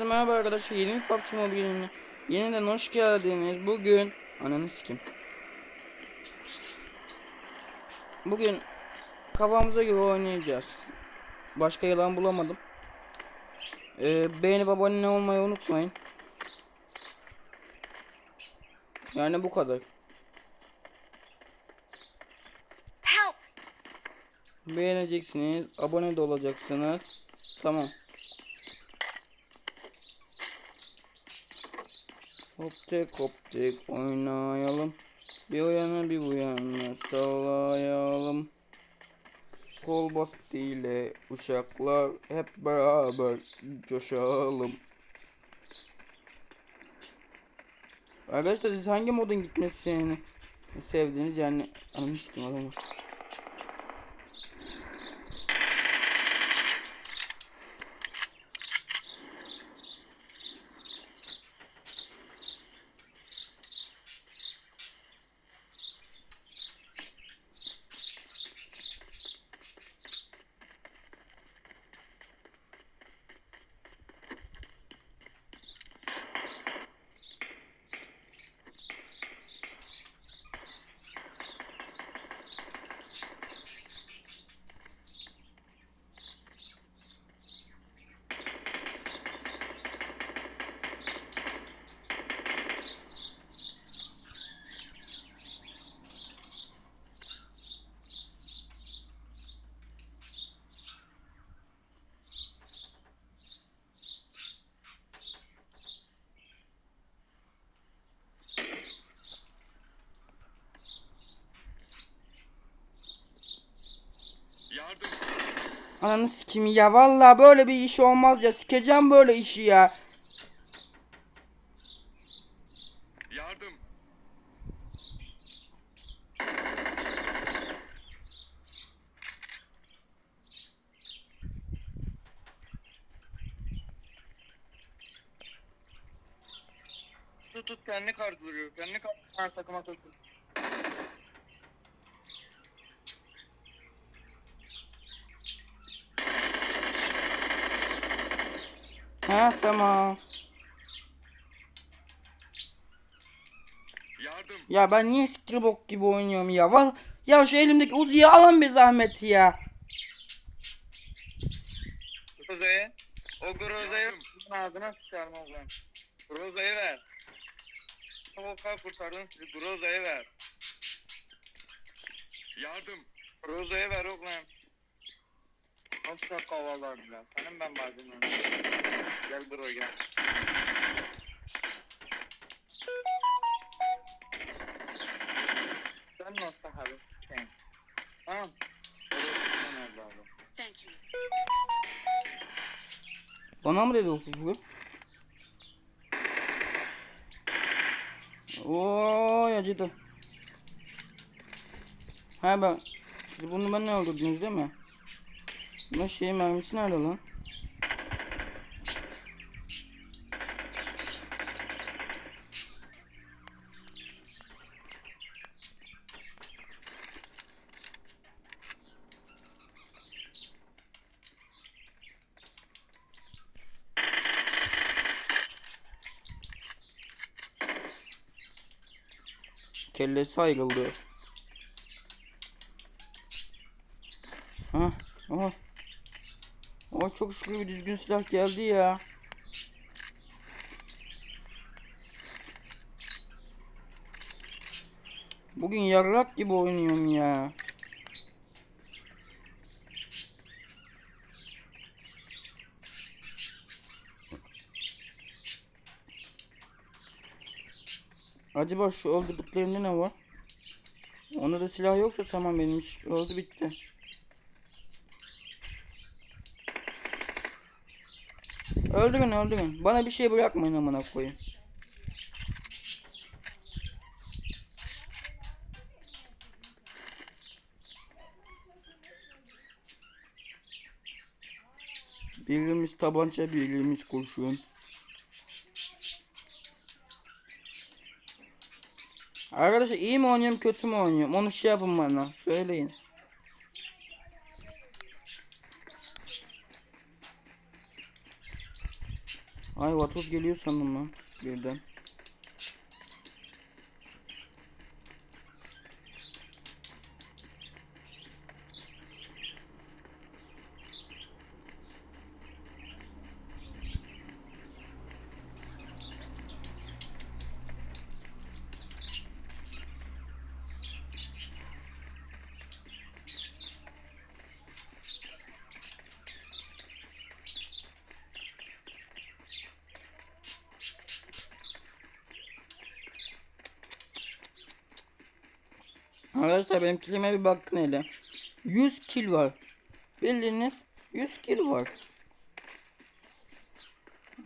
Herkese merhaba arkadaşlar. Yeni bir PUBG Mobile'ine yeniden hoş geldiniz. Bugün ananı sikim. Bugün kafamıza göre oynayacağız. Başka yalan bulamadım. Ee, beğenip abone olmayı unutmayın. Yani bu kadar. Beğeneceksiniz, abone de olacaksınız. Tamam. Hop tek hop tek oynayalım. Bir o bir bu yana sallayalım. Kol bastı ile uşaklar hep beraber coşalım. Arkadaşlar siz hangi modun gitmesini sevdiğiniz yani anlamıştım adamı. Yardım. Ananı sikeyim ya vallahi böyle bir iş olmaz ya sikeceğim böyle işi ya. Yardım. Tut tut kendi kart vuruyor. Kendi kart ha, takıma tut. Ha tamam. Yardım. Ya ben niye siktir bok gibi oynuyorum ya? Val ya şu elimdeki Uzi'yi alın bir zahmet ya. Groza'yı. O Groza'yı Yardım. ağzına sıçarım oğlum. Groza'yı ver. O kadar kurtardın sizi. Groza'yı ver. Yardım. Groza'yı ver oğlum. Nasıl kovalardılar? Senin ben bacım Gel Gro gel. Sen nasıl abi? Sen. Tamam. Bana mı dedi o küfür? Oy acıdı. Ha ben siz bunu ben ne öldürdünüz değil mi? Bunun şey mermisi nerede lan? Kellesi ayrıldı. Çok şükür bir düzgün silah geldi ya. Bugün yarrak gibi oynuyorum ya. Acaba şu öldürdüklerinde ne var? Onda da silah yoksa tamam benim iş oldu bitti. Öldürün öldürün. Bana bir şey bırakmayın amına koyayım. Birimiz tabanca, birimiz kurşun. Arkadaşlar iyi mi oynuyorum, kötü mü oynuyorum? Onu şey yapın bana. Söyleyin. Ay vatoz geliyor sandım lan birden. Arkadaşlar benim kilime bir bakın hele. 100 kil var. Bildiğiniz 100 kil var.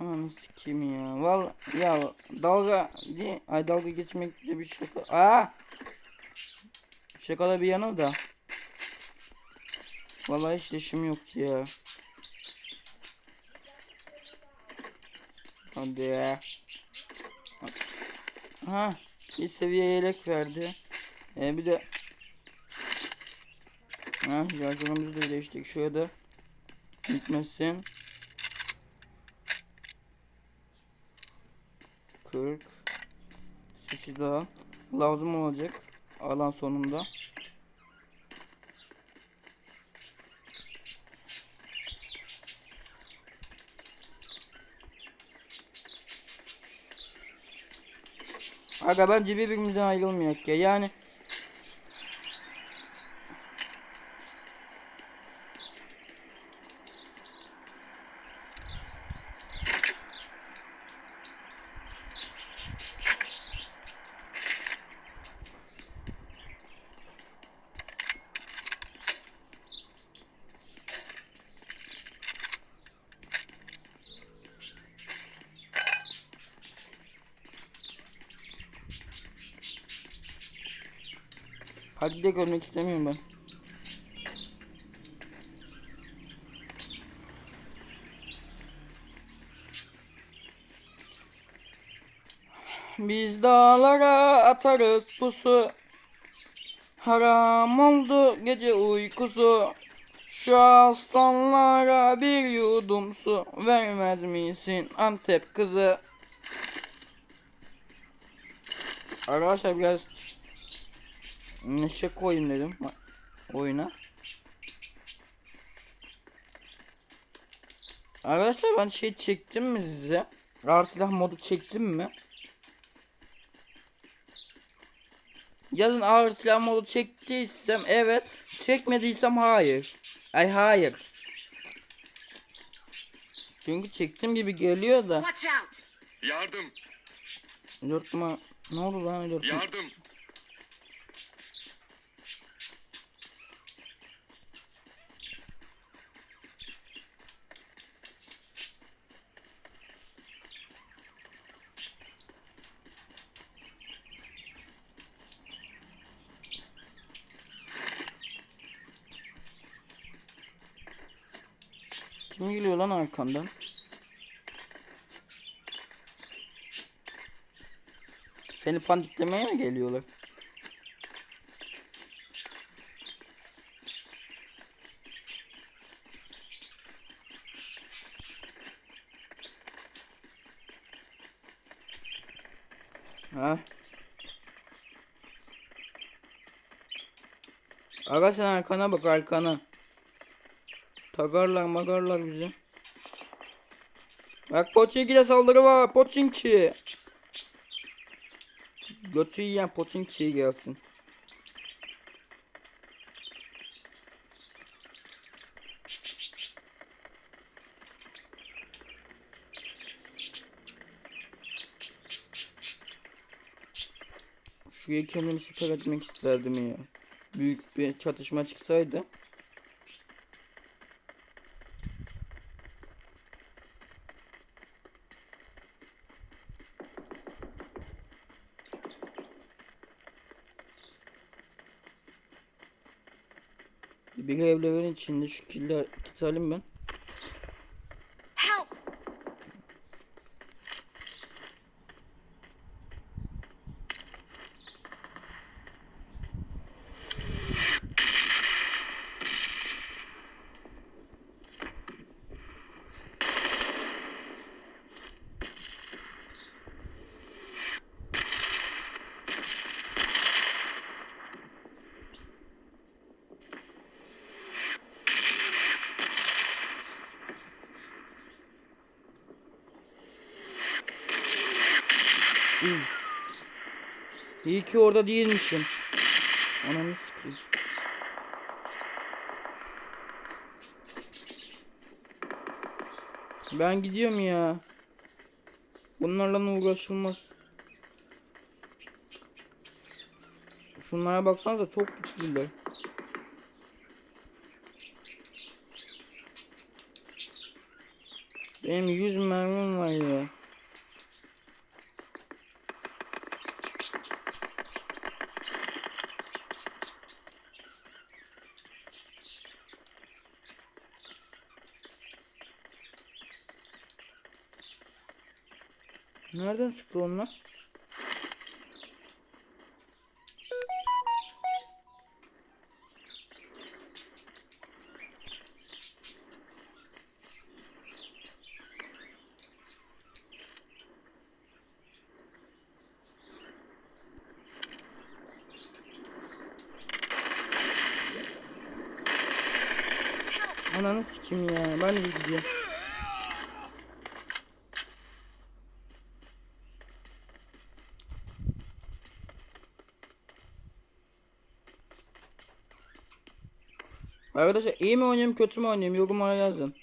Ananı sikeyim ya. Vallahi ya dalga değil. Ay dalga geçmek de bir şaka. Aa! Şaka da bir yana da. Vallahi hiç işim yok ya. Hadi. Ha, bir seviye yelek verdi. Ee, bir de Ha, yargılamızı da değiştik. Şöyle de gitmesin. 40 Sesi daha lazım olacak alan sonunda. Aga bence birbirimizden ayrılmayak ya. Yani Hadi de görmek istemiyorum ben. Biz dağlara atarız pusu. Haram oldu gece uykusu. Şu aslanlara bir yudum su vermez misin Antep kızı? Arkadaşlar biraz neşe koyayım dedim oyuna. Arkadaşlar ben şey çektim mi size? Ağır silah modu çektim mi? Yazın ağır silah modu çektiysem evet. Çekmediysem hayır. Ay hayır. Çünkü çektim gibi geliyor da. Yardım. Dörtma ne oldu lan dörtma? Yardım. Kim geliyor lan arkamdan? Seni pandiklemeye mi geliyorlar? Ha? Aga sen arkana bak arkana. Tagarlar magarlar bizi. Bak Pochinki'de saldırı var. Pochinki. Götü yiyen Pochinki'ye gelsin. Şuraya kendimi süper etmek isterdim ya. Büyük bir çatışma çıksaydı. Bir evlerin içinde şu killer kit alayım ben. Üy. İyi ki orada değilmişim. Ananı sikeyim. Ben gidiyorum ya. Bunlarla uğraşılmaz. Şunlara baksanıza çok güçlüler. Benim 100 mermim var ya. Nereden çıktı onlar? Ananı sikim ya. Ben de gidiyorum. Arkadaşlar iyi mi oynuyorum kötü mü oynuyorum yorumlara yazın.